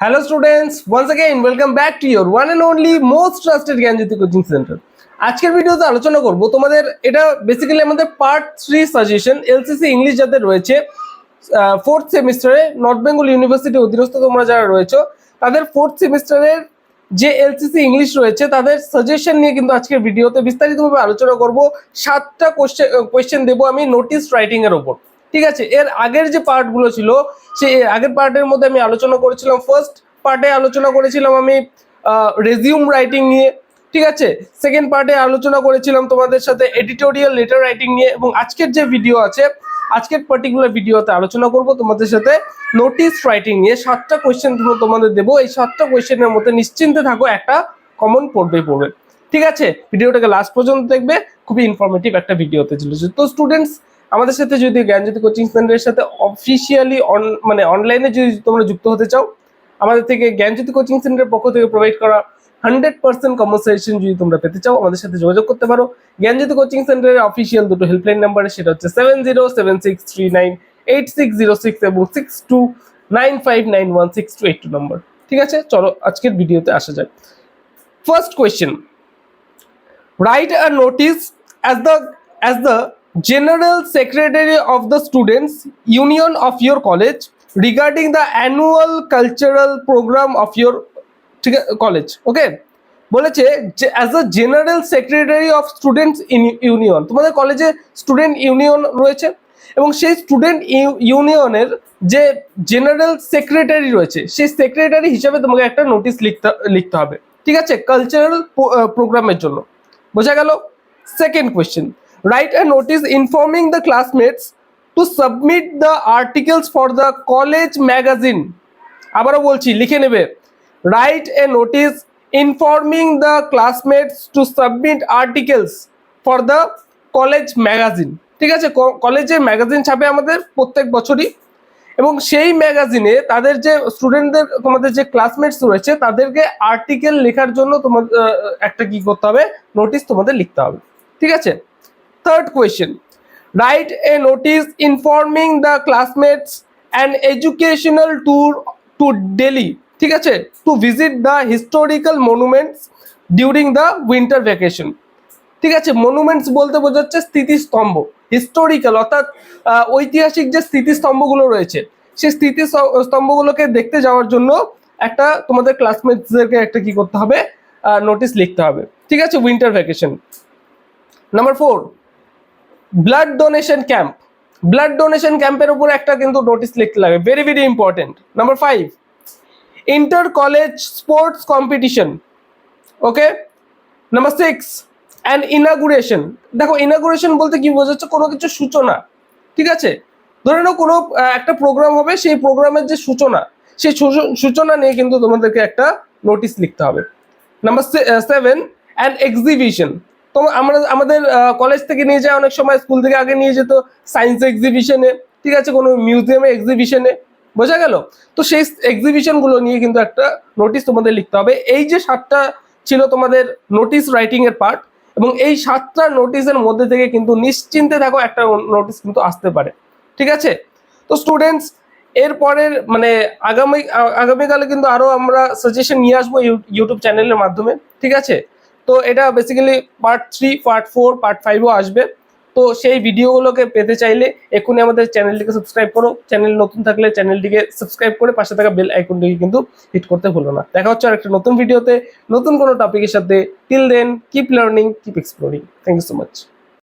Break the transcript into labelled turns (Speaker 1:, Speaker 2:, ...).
Speaker 1: Hello students, once again welcome back to your one and only most trusted Gyanjyoti coaching centre আজকের ভিডিওতে আলোচনা করব তোমাদের এটা বেসিক্যালি আমাদের part three suggestion LCC English যাদের রয়েছে ফোর্থ সেমিস্টারে নর্থ বেঙ্গল ইউনিভার্সিটি অধীনস্থ তোমরা যারা রয়েছে তাদের ফোর্থ সেমিস্টারের যে এলসিসি ইংলিশ রয়েছে তাদের সাজেশন নিয়ে কিন্তু আজকের ভিডিওতে বিস্তারিতভাবে আলোচনা করব। সাতটা কোশ্চেন কোয়েশ্চেন দেবো আমি নোটিস রাইটিং এর ওপর। ঠিক আছে? এর আগের যে পার্টগুলো ছিল সে আগের পার্টের মধ্যে আমি আলোচনা করেছিলাম। ফার্স্ট পার্টে আলোচনা করেছিলাম আমি রেজিউম রাইটিং নিয়ে, ঠিক আছে? সেকেন্ড পার্টে আলোচনা করেছিলাম তোমাদের সাথে এডিটোরিয়াল লেটার রাইটিং নিয়ে এবং আজকের যে ভিডিও আছে, আজকের পার্টিকুলার ভিডিওতে আলোচনা করব তোমাদের সাথে নোটিস রাইটিং নিয়ে। সাতটা কোয়েশ্চেন তোমাদের দেবো। এই সাতটা কোয়েশ্চেনের মধ্যে নিশ্চিন্তে থাকো, একটা কমন পড়বে পড়বে ঠিক আছে? ভিডিওটাকে লাস্ট পর্যন্ত দেখবে। খুবই ইনফরমেটিভ একটা ভিডিওতে ছিল তো স্টুডেন্টস আমাদের সাথে যদি জ্ঞানজ্যোতি কোচিং সেন্টারের সাথে অফিসিয়ালি অন মানে অনলাইনে যদি তোমরা যুক্ত হতে চাও, আমাদের থেকে জ্ঞানজ্যোতি কোচিং সেন্টারের পক্ষ থেকে প্রোভাইড করা হান্ড্রেড পার্সেন্ট কনভারসেশন যদি তোমরা পেতে চাও, আমাদের সাথে যোগাযোগ করতে পারো। জ্ঞানজ্যোতি কোচিং সেন্টারের অফিসিয়াল দুটো হেল্পলাইন নাম্বার সেটা হচ্ছে seven zero seven six three nine eight six zero six এবং six two nine five nine one six two eight two number ঠিক আছে? চলো, আজকের ভিডিওতে আসা যাক। First question write a notice as the as the general secretary of the students union of your college regarding the annual cultural program of your college ওকে বলেছে যে as a general secretary of students union তোমাদের কলেজে student union রয়েছে এবং সেই student ইউনিয়নের যে general secretary রয়েছে, সেই সেক্রেটারি হিসাবে তোমাকে একটা নোটিশ লিখতে লিখতে হবে, ঠিক আছে? কালচারাল প্রোগ্রামের জন্য। বোঝা গেল? Second question write a notice informing the classmates to submit the articles for the college magazine আবারও বলছি, লিখে নেবে। Write a notice informing the classmates to submit articles for the college magazine ঠিক আছে কলেজে ম্যাগাজিন ছাপে আমাদের প্রত্যেক বছরই। এবং সেই ম্যাগাজিনে তাদের যে স্টুডেন্টদের তোমাদের যে ক্লাসমেটস রয়েছে, তাদেরকে আর্টিকেল লেখার জন্য তোমাদের একটা কি করতে হবে? নোটিশ তোমাদের লিখতে হবে। ঠিক আছে? Third question write a notice informing the classmates and educational tour to Delhi ঠিক আছে? To visit the historical monuments during the winter vacation ঠিক আছে? মনুমেন্টস বলতে বোঝাচ্ছে স্মৃতিস্তম্ভ হিস্টোরিক্যাল অর্থাৎ ঐতিহাসিক যে স্মৃতিস্তম্ভগুলো রয়েছে, সেই স্মৃতি স্তম্ভগুলোকে দেখতে যাওয়ার জন্য একটা তোমাদের ক্লাসমেটসদেরকে একটা কি করতে হবে? নোটিস লিখতে হবে। ঠিক আছে? Winter vacation number four blood donation camp blood donation ক্যাম্পের উপর একটা কিন্তু নোটিস লিখতে লাগে। Very very important number five inter college sports competition okay number six and inauguration দেখো ইনাগুরেশন বলতে কি বোঝাচ্ছে কোনো কিছু সূচনা। ঠিক আছে? ধরে নাও কোনো একটা প্রোগ্রাম হবে, সেই প্রোগ্রামের যে সূচনা, সেই সূচনা নিয়ে কিন্তু তোমাদেরকে একটা নোটিশ লিখতে হবে। নাম্বার সেভেন অ্যান্ড এক্সিবিশন তো আমরা, আমাদের কলেজ থেকে নিয়ে যায়, অনেক সময় স্কুল থেকে আগে নিয়ে যেত সায়েন্স এক্সিবিশনে ঠিক আছে, কোনো মিউজিয়ামে এক্সিবিশনে বোঝা গেল? তো সেই এক্সিবিশনগুলো নিয়ে কিন্তু একটা নোটিশ তোমাদের লিখতে হবে। এই যে সাতটা ছিল তোমাদের নোটিশ রাইটিং এর পার্ট এবং এই সাতটা নোটিশের মধ্যে থেকে কিন্তু নিশ্চিন্তে থাকো একটা নোটিশ কিন্তু আসতে পারে। ঠিক আছে? তো স্টুডেন্টস এরপরের মানে আগামী, আগামীকালে কিন্তু আরও আমরা সাজেশন নিয়ে আসব ইউটিউব চ্যানেলের মাধ্যমে। ঠিক আছে? তো এটা basically part three part four part ফাইভও আসবে। তো সেই ভিডিওগুলোকে পেতে চাইলে এখনই আমাদের চ্যানেলটিকে সাবস্ক্রাইব করো। চ্যানেল নতুন থাকলে চ্যানেলটিকে সাবস্ক্রাইব করে পাশে থাকা বেল আইকনটিকে কিন্তু হিট করতে ভুলো না। দেখা হচ্ছে আর একটা নতুন ভিডিওতে নতুন কোনো টপিকের সাথে। Till then keep learning keep exploring thank you so much